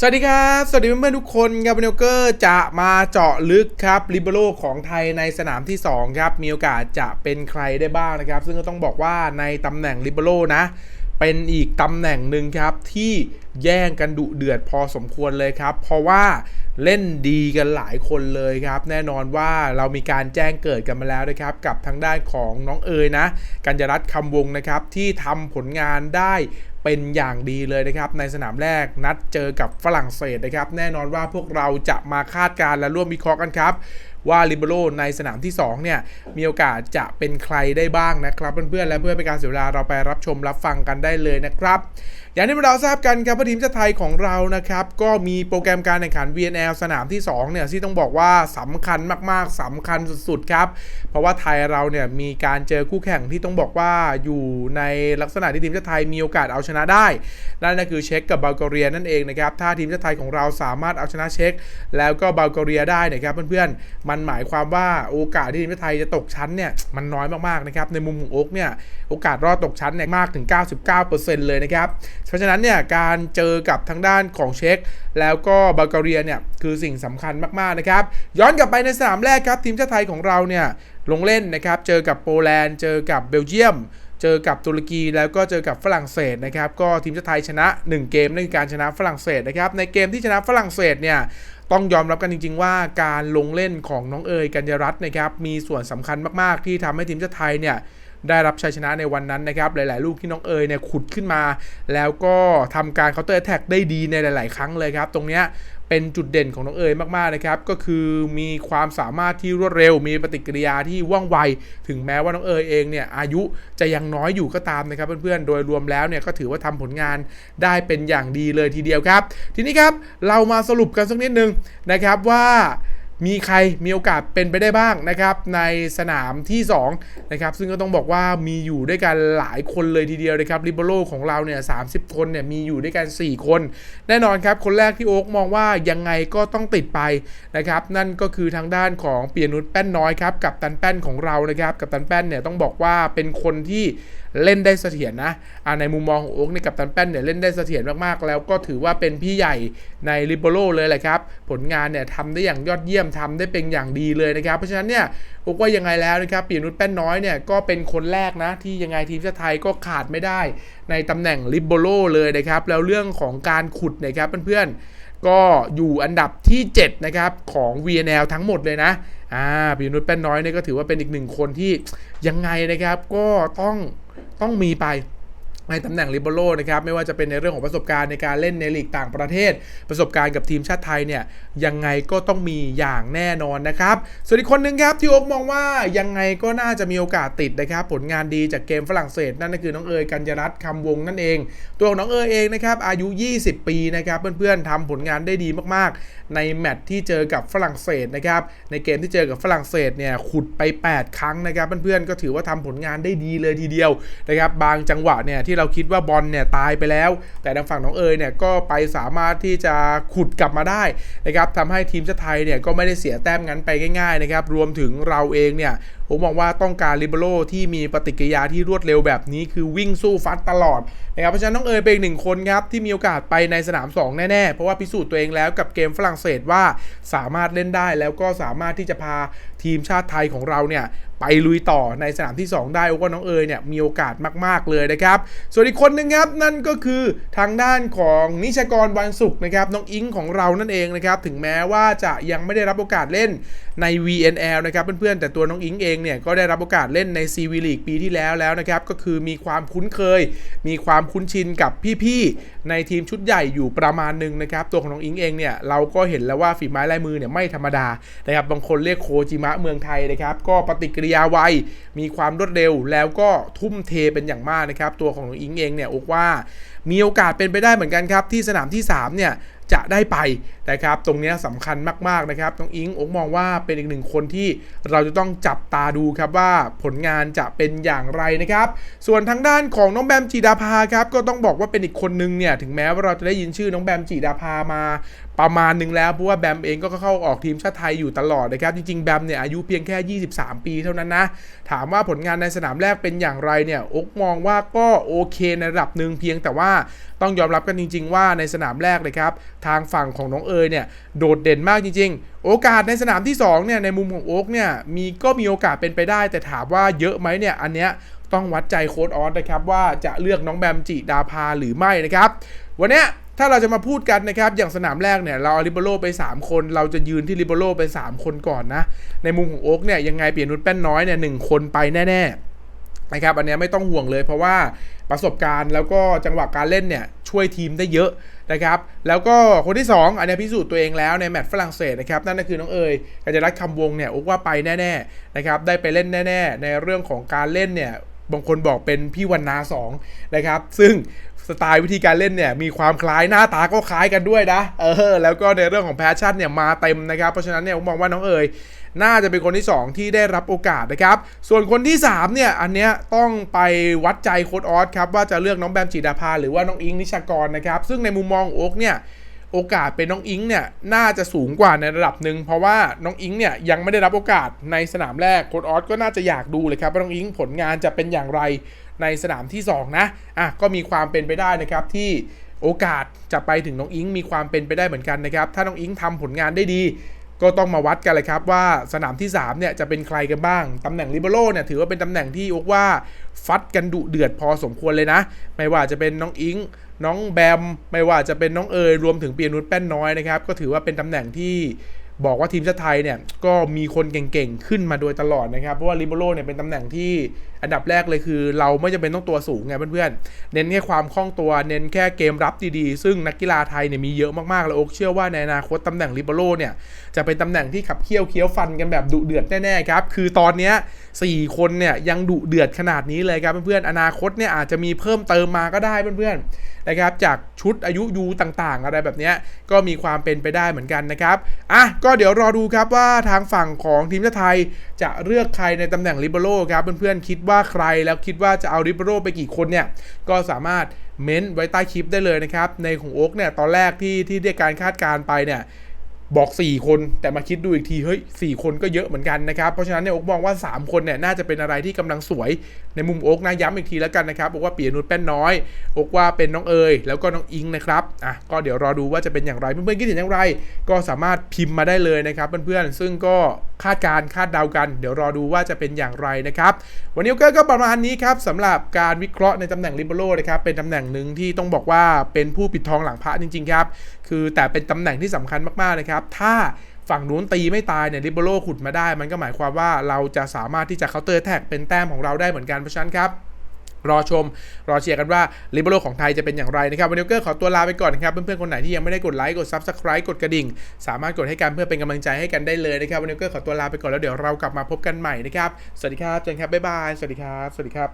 สวัสดีครับ สวัสดีเพื่อนๆทุกคนครับวันนี้เกอร์จะมาเจาะลึกครับลิเบโรของไทยในสนามที่ 2 ครับ มีโอกาสจะเป็นใครได้บ้างนะครับ ซึ่งก็ต้องบอกว่าในตำแหน่งลิเบโรนะ เป็นอีกตำแหน่งหนึ่งครับที่แย่งกันดุเดือดพอสมควรเลยครับ เพราะว่าเล่นดีกันหลายคนเลยครับ แน่นอนว่าเรามีการแจ้งเกิดกันมาแล้วนะครับ กับทางด้านของน้องเอ๋ยนะ กัญญรัตน์คำวงนะครับ ที่ทำผลงานได้เป็นอย่างดีเลยนะครับ ในสนามแรกนัดเจอกับฝรั่งเศสนะครับ แน่นอนว่าพวกเราจะมาคาดการณ์และร่วมวิเคราะห์กันครับ ว่าลิเบโรในสนามที่2เนี่ยมีโอกาสจะเป็นใครได้บ้างนะครับ เพื่อนๆและเพื่อเป็นการเสียเวลาเราไปรับชมรับฟังกันได้เลยนะครับ อย่างที่เราทราบกันครับทีมชาติไทยของเรานะครับก็มีโปรแกรมการแข่งขัน VNL สนามที่2เนี่ยที่ต้องบอกว่าสำคัญมากๆสำคัญสุดๆครับ เพราะว่าไทยเราเนี่ยมีการเจอคู่แข่งที่ต้องบอกว่าอยู่ในลักษณะที่ทีมชาติไทยมีโอกาสเอาชนะได้ นั่นก็คือเช็กกับบัลแกเรียนั่นเองนะครับถ้าทีมชาติไทยของเราสามารถเอาชนะเช็กแล้วก็บัลแกเรียได้นะครับเพื่อนๆมันหมายความว่าโอกาสที่ทีมชาติไทยจะตกชั้นเนี่ยมันน้อยมากๆนะครับในมุมของโอ๊กเนี่ยโอกาสรอดตกชั้นเนี่ยมากถึง 99%เลยนะครับเพราะฉะนั้นเนี่ยการเจอกับทางด้านของเช็กแล้วก็บัลแกเรียเนี่ยคือสิ่งสำคัญมากๆนะครับ ย้อนกลับไปในสนามแรกครับ ทีมชาติไทยของเราเนี่ยลงเล่นนะครับ เจอกับโปแลนด์ เจอกับเบลเยียม เจอกับตุรกีแล้วก็เจอกับฝรั่งเศสนะครับ ก็ทีมชาติไทยชนะ 1 เกมนั่นคือการชนะฝรั่งเศสนะครับ ในเกมที่ชนะฝรั่งเศสเนี่ยต้องยอมรับกันจริง ๆ ว่าการลงเล่นของน้องเอ๋ยกัญญรัตน์นะครับมีส่วนสำคัญมากๆ ที่ทำให้ทีมชาติไทยเนี่ย ได้รับชัยชนะในวันนั้นนะครับ หลาย ๆ ลูกที่น้องเอ๋ยเนี่ยขุดขึ้นมา แล้วก็ทำการเคาน์เตอร์แท็กได้ดีในหลาย ๆ ครั้งเลยครับ ตรงเนี้ยเป็นจุดเด่นของน้องเอ๋ยมาก ๆ นะครับ ก็คือมีความสามารถที่รวดเร็ว มีปฏิกิริยาที่ว่องไว ถึงแม้ว่าน้องเอ๋ยเองเนี่ยอายุจะยังน้อยอยู่ก็ตามนะครับเพื่อน ๆ โดยรวมแล้วเนี่ยก็ถือว่าทำผลงานได้เป็นอย่างดีเลยทีเดียวครับ ทีนี้ครับเรามาสรุปกันสักนิดนึงนะครับว่า มีใครมีโอกาสเป็นไปได้บ้างนะครับในสนามที่2นะครับซึ่งก็ต้องบอกว่ามีอยู่ด้วยกันหลายคนเลยทีเดียวนะครับริเบโรของเราเนี่ยสาคนเนี่ยมีอยู่ด้วยกัน 4 คน แน่นอนครับคนแรกที่โอ๊กมองว่ายังไงก็ต้องติดไปนะครับนั่นก็คือทางด้านของเปียนุชแป้นน้อยครับกับตันแป้นของเรานะครับกับตันแป้นเนี่ยต้องบอกว่าเป็นคนที่เล่นได้เสถียรนะในมุมมองของโอ๊กในกับตันแป้นเนี่ยเล่นได้เสถียรมากๆ แล้วก็ถือว่าเป็นพี่ใหญ่ในริเบโรเลยแหละครับผลงานเนี่ยทำได้อย่างยอดเยี่ยมทำได้เป็นอย่างดีเลยนะครับ เพราะฉะนั้นเนี่ยโอ๊กว่ายังไงแล้วนะครับปีนุชแป้นน้อยเนี่ยก็เป็นคนแรกนะ ที่ยังไงทีมชาติไทยก็ขาดไม่ได้ ในตำแหน่งริเบโรเลยนะครับ แล้วเรื่องของการขุดนะครับเพื่อนๆ ก็อยู่อันดับที่ 7 นะครับ ของ VNL ทั้งหมดเลยนะอ่าปีนุชแป้นน้อยเนี่ยก็ถือว่าเป็นอีกหนึ่งคนที่ยังไงนะครับก็ต้องต้องมีไป ในตำแหน่งริเบโรนะครับไม่ว่าจะเป็นในเรื่องของประสบการณ์ในการเล่นในลีกต่างประเทศ ประสบการณ์กับทีมชาติไทยเนี่ยยังไงก็ต้องมีอย่างแน่นอนนะครับส่วนอีกคนหนึ่งครับที่โอ๊กมองว่ายังไงก็น่าจะมีโอกาสติดนะครับผลงานดีจากเกมฝรั่งเศส นั่นก็คือน้องเอ๋ยกัญญรัตน์คำวงนั่นเอง ตัวของน้องเอ๋ยเองนะครับอายุ 20 ปีนะครับเพื่อนๆทำผลงานได้ดีมากๆ ในแมตช์ที่เจอกับฝรั่งเศสนะครับในเกมที่เจอกับฝรั่งเศสเนี่ยขุดไป 8 ครั้งนะครับเพื่อนๆก็ถือว่าทำผลงานได้ดีเลยทีเดียวนะครับบางจังหวะเนี่ยที่เราคิดว่าบอลเนี่ยตายไปแล้ว แต่ทางฝั่งน้องเอ๋ยเนี่ยก็ไปสามารถที่จะขุดกลับมาได้นะครับทำให้ทีมชาติไทยเนี่ยก็ไม่ได้เสียแต้มงั้นไปง่ายๆนะครับรวมถึงเราเองเนี่ยผมมองว่าต้องการลิเบโรที่มีปฏิกิริยาที่รวดเร็วแบบนี้คือวิ่งสู้ฟัดตลอดนะครับเพราะฉะนั้นน้องเอ๋ยเป็นอีกหนึ่งคนครับที่มีโอกาสไปในสนาม 2 แน่ๆ เพราะว่าพิสูจน์ตัวเองแล้วกับเกมฝรั่งเศสว่าสามารถเล่นได้แล้วก็สามารถที่จะพาทีมชาติไทยของเราเนี่ยไปลุยต่อในสนามที่ 2 ได้ว่าน้องเอ๋ยเนี่ยมีโอกาสมาก ๆ เลยนะครับ ส่วนอีกคนนึงครับนั่นก็คือทางด้านของนิชกรวันศุกร์นะครับน้องอิงของเรานั่นเองนะครับถึงแม้ว่าจะยังไม่ได้รับโอกาสเล่นใน VNL นะครับเพื่อนๆแต่ตัวน้องอิงเองเนี่ยก็ได้รับโอกาสเล่นใน CV League ปีที่แล้วแล้วนะครับ ก็คือมีความคุ้นเคย มีความคุ้นชินกับพี่ๆ ในทีมชุดใหญ่อยู่ประมาณหนึ่งนะครับ ตัวของน้องอิงเองเนี่ยเราก็เห็นแล้วว่าฝีไม้ลายมือเนี่ยไม่ธรรมดานะครับบางคนเรียกโคจิมะเมืองไทยนะครับก็ปฏิกิริยาไวมีความรวดเร็วแล้วก็ทุ่มเทเป็นอย่างมากนะครับตัวของน้องอิงเองเนี่ยอกว่า มีโอกาสเป็นไปได้เหมือนกันครับที่สนามที่3เนี่ยจะได้ไปนะครับตรงนี้สำคัญมากๆนะครับน้องอิงอกมองว่าเป็นอีกหนึ่งคนที่เราจะต้องจับตาดูครับว่าผลงานจะเป็นอย่างไรนะครับ ส่วนทางด้านของน้องแบมจีดาภาครับก็ต้องบอกว่าเป็นอีกคนนึงเนี่ยถึงแม้ว่าเราจะได้ยินชื่อน้องแบมจีดาภามาประมาณหนึ่งแล้วเพราะว่าแบมเองก็เข้าออกทีมชาติไทยอยู่ตลอดนะครับ จริงๆ แบมเนี่ยอายุเพียงแค่ 23 ปีเท่านั้นนะ ถามว่าผลงานในสนามแรกเป็นอย่างไรเนี่ยอกมองว่าก็โอเคในระดับหนึ่งเพียงแต่ว่าต้องยอมรับกันจริง ๆ ว่าในสนามแรกเลยครับ ทางฝั่งของน้องเอ๋ยเนี่ยโดดเด่นมากจริง ๆ โอกาสในสนามที่2เนี่ยในมุมของโอ๊กเนี่ยมีก็มีโอกาสเป็นไปได้ แต่ถามว่าเยอะไหมเนี่ยอันเนี้ยต้องวัดใจโค้ดออสนะครับว่าจะเลือกน้องแบมจิดาพาหรือไม่นะครับ วันเนี้ย ถ้าเราจะมาพูดกันนะครับ อย่างสนามแรกเนี่ย เราเอาลิเบโรไป 3 คน เราจะยืนที่ลิเบโรไป 3 คนก่อนนะ ในมุมของโอ๊กเนี่ยยังไงเปลี่ยนนุชแป้นน้อยเนี่ยหคนไปแน่ ๆ นะครับ อันนี้ไม่ต้องห่วงเลยเพราะว่าประสบการณ์แล้วก็จังหวะการเล่นเนี่ยช่วยทีมได้เยอะนะครับ แล้วก็คนที่ 2 อันนี้พิสูจน์ตัวเองแล้วในแมตช์ฝรั่งเศสนะครับ นั่นก็คือน้องเอ๋ยกัญญารัตน์คำวงเนี่ยโอ๊กว่าไปแน่ๆนะครับได้ไปเล่นแน่ ๆ ในเรื่องของการเล่นเนี่ยบางคนบอกเป็นพี่วันนาสองนะครับ ซึ่ง สไตล์วิธีการเล่นเนี่ยมีความคล้ายหน้าตาก็คล้ายกันด้วยนะเออแล้วก็ในเรื่องของแพชชั่นเนี่ยมาเต็มนะครับ เพราะฉะนั้นเนี่ยผมมองว่าน้องเอ๋ยน่าจะเป็นคนที่ 2 ที่ได้รับโอกาสนะครับ ส่วนคนที่ 3 เนี่ย อันเนี้ยต้องไปวัดใจโค้ดออสครับ ว่าจะเลือกน้องแบมจิดาภาหรือว่าน้องอิงนิชากรนะครับ ซึ่งในมุมมองของโอ๊กเนี่ย โอกาสเป็นน้องอิงเนี่ยน่าจะสูงกว่าในระดับหนึ่งเพราะว่าน้องอิงเนี่ยยังไม่ได้รับโอกาสในสนามแรกโค้ดออสก็น่าจะอยากดูเลยครับว่าน้องอิงผลงานจะเป็นอย่างไรในสนามที่ 2 นะอะก็มีความเป็นไปได้นะครับที่โอกาสจะไปถึงน้องอิงมีความเป็นไปได้เหมือนกันนะครับถ้าน้องอิงทำผลงานได้ดี ก็ต้องมาวัดกันเลยครับว่าสนามที่3เนี่ยจะเป็นใครกันบ้างตำแหน่งลิเบโรเนี่ยถือว่าเป็นตำแหน่งที่อกว่าฟัดกันดุเดือดพอสมควรเลยนะ ไม่ว่าจะเป็นน้องอิง น้องแบม ไม่ว่าจะเป็นน้องเอยรวมถึงเปียนุชแป้นน้อยนะครับ ก็ถือว่าเป็นตำแหน่งที่บอกว่าทีมชาติไทยเนี่ยก็มีคนเก่งๆ ขึ้นมาโดยตลอดนะครับ เพราะว่าลิเบโรเนี่ยเป็นตำแหน่งที่อันดับแรกเลยคือ เราไม่จำเป็นต้องตัวสูงไงเพื่อนๆ เน้นแค่ความคล่องตัว เน้นแค่เกมรับดีๆ ซึ่งนักกีฬาไทยเนี่ยมีเยอะมากๆ แล้วโอ๊กเชื่อว่าในอนาคตตำแหน่งลิเบโรเนี่ยจะเป็นตำแหน่งที่ขับเคี่ยวเคี้ยวฟันกันแบบดุเดือดแน่ๆครับ คือตอนเนี้ย สี่คนเนี่ยยังดุเดือดขนาดนี้เลยครับเพื่อนๆอนาคตเนี่ยอาจจะมีเพิ่มเติมมาก็ได้เพื่อนๆนะครับจากชุดอายุยูต่างๆ อะไรแบบนี้ก็มีความเป็นไปได้เหมือนกันนะครับอะก็เดี๋ยวรอดูครับว่าทางฝั่งของทีมชาติไทยจะเลือกใครในตำแหน่งลิเบโรครับเพื่อนๆคิดว่าใครแล้วคิดว่าจะเอาลิเบโรไปกี่คนเนี่ยก็สามารถเม้นไว้ใต้คลิปได้เลยนะครับในของโอ๊กเนี่ยตอนแรกที่ที่ได้การคาดการณ์ไปเนี่ย บอก 4 คนแต่มาคิดดูอีกทีเฮ้ย4คนก็เยอะเหมือนกันนะครับ เพราะฉะนั้นเนี่ยโอ๊กมองว่า 3 คนเนี่ยน่าจะเป็นอะไรที่กำลังสวยในมุมโอ๊กนะย้ำอีกทีแล้วกันนะครับโอ๊กว่าเปียนุชแป้นน้อยโอ๊กว่าเป็นน้องเอยแล้วก็น้องอิงนะครับอะก็เดี๋ยวรอดูว่าจะเป็นอย่างไรเพื่อนๆคิดเห็นอย่างไร ก็สามารถพิมพ์มาได้เลยนะครับเพื่อนๆซึ่งก็คาดการคาดเดากัน เดี๋ยวรอดูว่าจะเป็นอย่างไรนะครับวันนี้ก็ประมาณนี้ครับสำหรับการวิเคราะห์ในตำแหน่งลิเบโรนะครับเป็นตำแหน่งหนึ่งที่ต้องบอกว่าเป็นผู้ปิดทองหลังพระจริงๆครับคือแต่เป็นตำแหน่งที่สำคัญมากๆนะครับถ้าฝั่งนู้นตีไม่ตายเนี่ยลิเบโรขุดมาได้ มันก็หมายความว่าเราจะสามารถที่จะเคาน์เตอร์แท็กเป็นแต้มของเราได้เหมือนกันเพราะฉะนั้นครับรอชม รอเชียร์กันว่าลิเบโรของไทยจะเป็นอย่างไรนะครับ วันนี้ก็ขอตัวลาไปก่อนนะครับ เพื่อนๆ คนไหนที่ยังไม่ได้กดไลค์กด Subscribe กดกระดิ่ง สามารถกดให้กันเพื่อเป็นกำลังใจให้กันได้เลยนะครับ วันนี้ก็ขอตัวลาไปก่อนแล้วเดี๋ยวเรากลับมาพบกันใหม่นะครับ สวัสดีครับเจนครับบ๊ายบาย สวัสดีครับ สวัสดีครับ